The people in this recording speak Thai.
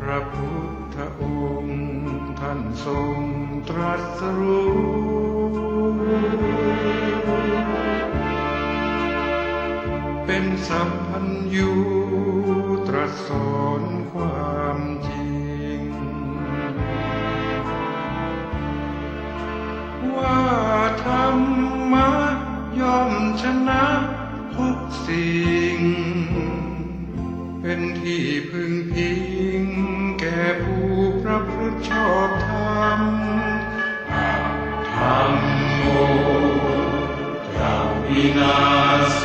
พระพุทธองค์ท่านทรงตรัสรู้เป็นสัมพันธ์อยู่ตรัสสอนความจริง ว่าธรรมะย่อมชนะทุกสิ่ง เป็นที่พึงพิง แก่ผู้ประพฤติชอบธรรมธรรมโมจะวินาโส